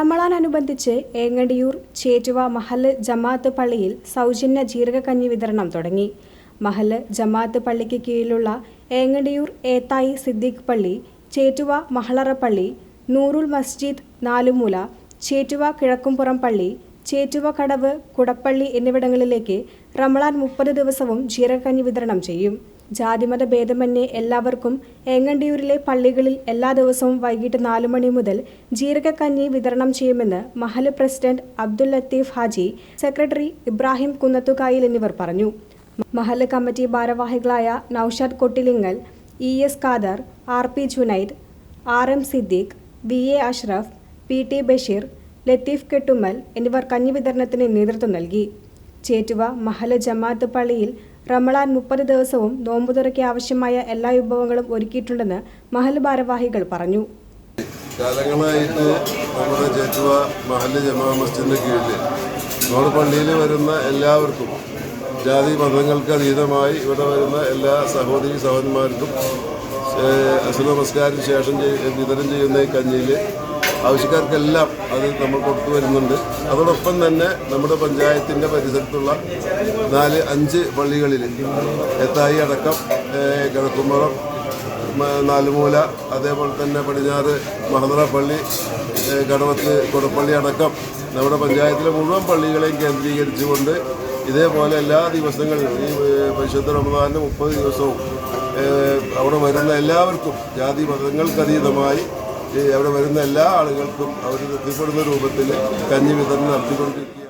റമളാനനുബന്ധിച്ച് ഏങ്ങടിയൂർ ചേറ്റുവ മഹൽ ജമാഅത്ത് പള്ളിയിൽ സൗജന്യ ജീരകക്കഞ്ഞി വിതരണം തുടങ്ങി. മഹൽ ജമാഅത്ത് പള്ളിക്ക് കീഴിലുള്ള ഏങ്ങടിയൂർ ഏത്തായി സിദ്ദീഖ് പള്ളി ചേറ്റുവ മഹളറ പള്ളി നൂറുൽ മസ്ജിദ് നാലുമൂല ചേറ്റുവ കിഴക്കുംപുറം പള്ളി ചേറ്റുവ കടവ് കുടപ്പള്ളി എന്നിവിടങ്ങളിലേക്ക് റമളാൻ മുപ്പത് ദിവസവും ജീരകഞ്ഞി വിതരണം ചെയ്യും. ജാതിമത ഭേദമന്യേ എല്ലാവർക്കും ഏങ്ങണ്ടിയൂരിലെ പള്ളികളിൽ എല്ലാ ദിവസവും വൈകിട്ട് നാലു മണി മുതൽ ജീരകക്കഞ്ഞി വിതരണം ചെയ്യുമെന്ന് മഹൽ പ്രസിഡന്റ് അബ്ദുൽ ലത്തീഫ് ഹാജി സെക്രട്ടറി ഇബ്രാഹിം കുന്നത്തുകായിൽ എന്നിവർ പറഞ്ഞു. മഹൽ കമ്മിറ്റി ഭാരവാഹികളായ Noushad Kottilingal E S Khader R P Junaid R M Siddique V A Ashraf P T Basheer Latheef Kettummal എന്നിവർ കഞ്ഞി വിതരണത്തിന് നേതൃത്വം നൽകി. ചേറ്റുവ മഹല ജമാഅത്ത് പള്ളിയിൽ റമളാൻ മുപ്പത് ദിവസവും നോമ്പുതുറയ്ക്ക് ആവശ്യമായ എല്ലാ വിഭവങ്ങളും ഒരുക്കിയിട്ടുണ്ടെന്ന് മഹൽ ഭാരവാഹികൾ പറഞ്ഞു. കാലങ്ങളായിട്ട് നമ്മുടെ ചേറ്റുവ മഹല്ല് ജമാ മസ്ജിദിന്റെ കീഴിൽ നമ്മുടെ പള്ളിയിൽ വരുന്ന എല്ലാവർക്കും ജാതി മതങ്ങൾക്ക് അതീതമായി ഇവിടെ വരുന്ന എല്ലാ സഹോദരി സഹോദരന്മാർക്കും അസുര നമസ്കാരത്തിന് ശേഷം വിതരണം ചെയ്യുന്ന ഈ കഞ്ഞിയിൽ ആവശ്യക്കാർക്കെല്ലാം അത് നമ്മൾ കൊടുത്തു വരുന്നുണ്ട്. അതോടൊപ്പം തന്നെ നമ്മുടെ പഞ്ചായത്തിന്റെ പരിസരത്തുള്ള നാല് അഞ്ച് പള്ളികളിൽ എത്തായി അടക്കം കിഴക്കുമ്പുറം നാലുമൂല അതേപോലെ തന്നെ പടിഞ്ഞാറ് മഹദറ പള്ളി കടവത്ത് കൊടപ്പള്ളി അടക്കം നമ്മുടെ പഞ്ചായത്തിലെ മുഴുവൻ പള്ളികളെയും കേന്ദ്രീകരിച്ചുകൊണ്ട് ഇതേപോലെ എല്ലാ ദിവസങ്ങളിലും ഈ പരിശുദ്ധ റമദാനിന് മുപ്പത് ദിവസവും അവിടെ വരുന്ന എല്ലാവർക്കും ജാതി മതങ്ങൾക്കതീതമായി അവിടെ വരുന്ന എല്ലാ ആളുകൾക്കും അവർ എത്തിപ്പെടുന്ന രൂപത്തിൽ കഞ്ഞി വിതരണം നടത്തിക്കൊണ്ടിരിക്കുക